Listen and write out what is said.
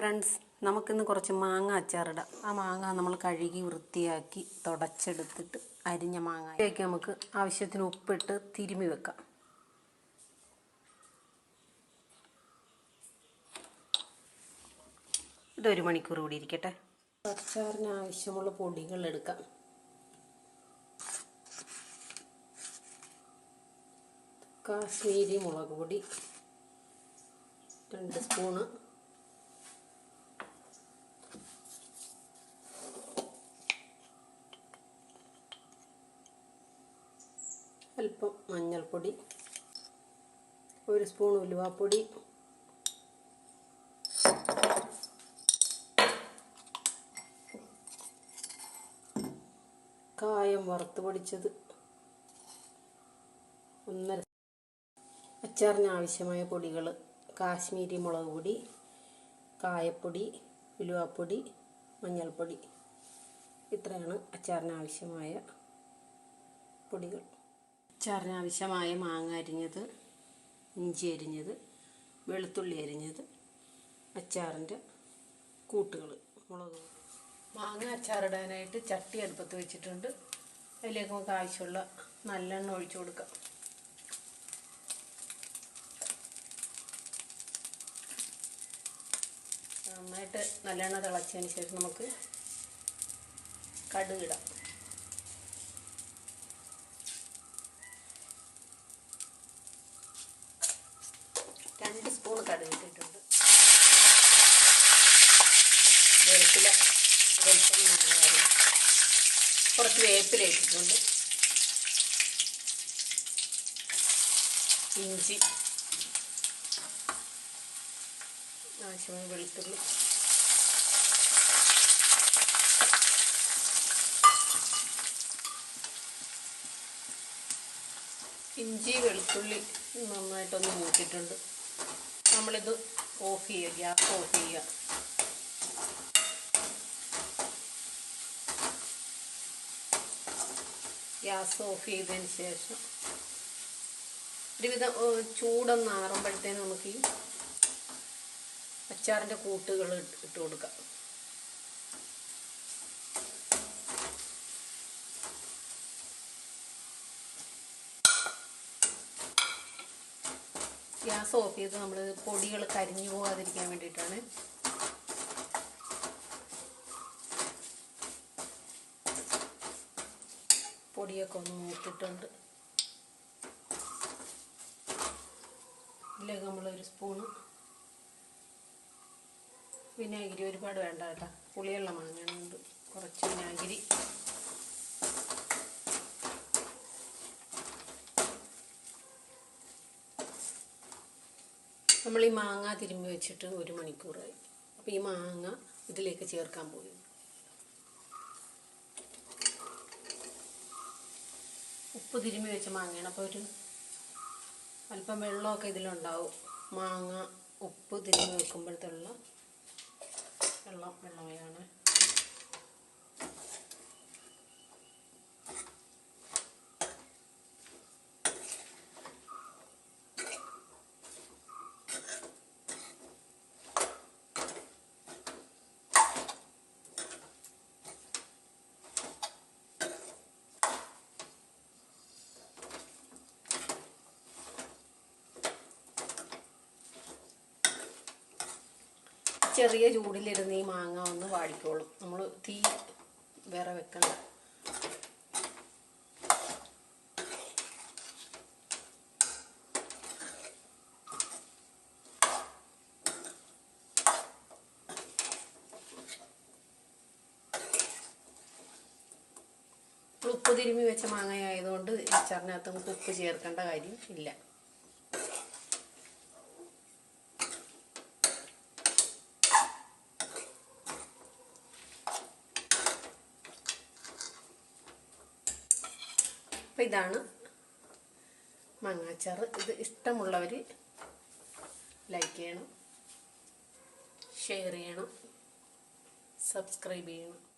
Friends നമുക്കിന്ന് കുറച്ച് മാങ്ങ അച്ചാറിടാം. ആ മാങ്ങ നമ്മൾ കഴുകി വൃത്തിയാക്കി തുടച്ചെടുത്തിട്ട് അരിഞ്ഞ മാങ്ങ ഇതിലേക്ക് നമുക്ക് ആവശ്യത്തിന് ഉപ്പിട്ട് തിരുമ്മി വെക്കാം. ഇതൊരു മണിക്കൂർ കൂടി ഇരിക്കട്ടെ. അച്ചാറിന് ആവശ്യമുള്ള പൊടികൾ എടുക്കാം. കാശ്മീരി മുളക് പൊടി രണ്ട് സ്പൂണ് അല്പം മഞ്ഞൾപ്പൊടി ഒരു സ്പൂൺ ഉലുവാപ്പൊടി കായം വറുത്ത് പൊടിച്ചത് ഒന്നര അച്ചാറിന് ആവശ്യമായ പൊടികൾ കാശ്മീരി മുളക് പൊടി കായപ്പൊടി ഉലുവാപ്പൊടി മഞ്ഞൾപ്പൊടി. ഇത്രയാണ് അച്ചാറിന് ആവശ്യമായ പൊടികൾ. അച്ചാറിന് ആവശ്യമായ മാങ്ങ അരിഞ്ഞത് ഇഞ്ചി അരിഞ്ഞത് വെളുത്തുള്ളി അരിഞ്ഞത് അച്ചാറിന്റെ കൂട്ടുകൾ മുളക് മാങ്ങ അച്ചാറിടാനായിട്ട് ചട്ടി അടുപ്പത്ത് വെച്ചിട്ടുണ്ട്. അതിലേക്ക് നമുക്ക് ആവശ്യമുള്ള നല്ലെണ്ണ ഒഴിച്ചു കൊടുക്കാം. നന്നായിട്ട് നല്ലെണ്ണ തിളച്ചതിന് ശേഷം നമുക്ക് കടുകിടാം രണ്ട് സ്പൂൺ കടുക് ഇട്ടിട്ടുണ്ട്. വേപ്പില നന്നായി കുറച്ച് വേപ്പില ഇട്ടിട്ടുണ്ട്. ഇഞ്ചി ആവശ്യമായ വെളുത്തുള്ളി. ഇഞ്ചി വെളുത്തുള്ളി നന്നായിട്ടൊന്ന് മൂത്തിട്ടുണ്ട്. നമ്മളിത് ഓഫ് ചെയ്യുക ഗ്യാസ് ഓഫ് ചെയ്യുക. ഗ്യാസ് ഓഫ് ചെയ്തതിന് ശേഷം ഒരുവിധം ചൂടൊന്ന് ആറുമ്പോഴത്തേന് നമുക്ക് ഈ അച്ചാറിന്റെ കൂട്ടുകൾ ഇട്ട് കൊടുക്കാം. ഗ്യാസ് ഓഫ് ചെയ്ത് നമ്മൾ പൊടികൾ കരിഞ്ഞു പോകാതിരിക്കാൻ വേണ്ടിയിട്ടാണ്. പൊടിയൊക്കെ ഒന്ന് മൂത്തിട്ടുണ്ട്. ഇതിലേക്ക് നമ്മളൊരു സ്പൂണ് വിനാഗിരി ഒരുപാട് വേണ്ട കേട്ടോ. പുളിയുള്ള വാങ്ങാനുണ്ട് കുറച്ച് വിനാഗിരി. നമ്മൾ ഈ മാങ്ങ തിരുമ്പി വെച്ചിട്ട് ഒരു മണിക്കൂറായി. അപ്പോൾ ഈ മാങ്ങ ഇതിലേക്ക് ചേർക്കാൻ പോയി. ഉപ്പ് തിരുമ്പി വെച്ച മാങ്ങയാണ്. അപ്പോൾ ഒരു അല്പം വെള്ളമൊക്കെ ഇതിലുണ്ടാവും. മാങ്ങ ഉപ്പ് തിരുമ്പി വെക്കുമ്പോഴത്തുള്ള വെള്ളം വെള്ളമയാണ് ചെറിയ ചൂടിലിരുന്ന് ഈ മാങ്ങ ഒന്ന് വാടിക്കോളും. നമ്മൾ തീ വേറെ വെക്കണം ഉപ്പ് തിരുമ്മി വെച്ച മാങ്ങയായതുകൊണ്ട് അച്ചാറിനകത്ത് നമുക്ക് ഉപ്പ് ചേർക്കേണ്ട കാര്യം ഇല്ല. അപ്പം ഇതാണ് മാങ്ങാച്ചാറ്. ഇത് ഇഷ്ടമുള്ളവർ ലൈക്ക് ചെയ്യണം ഷെയർ ചെയ്യണം സബ്സ്ക്രൈബ് ചെയ്യണം.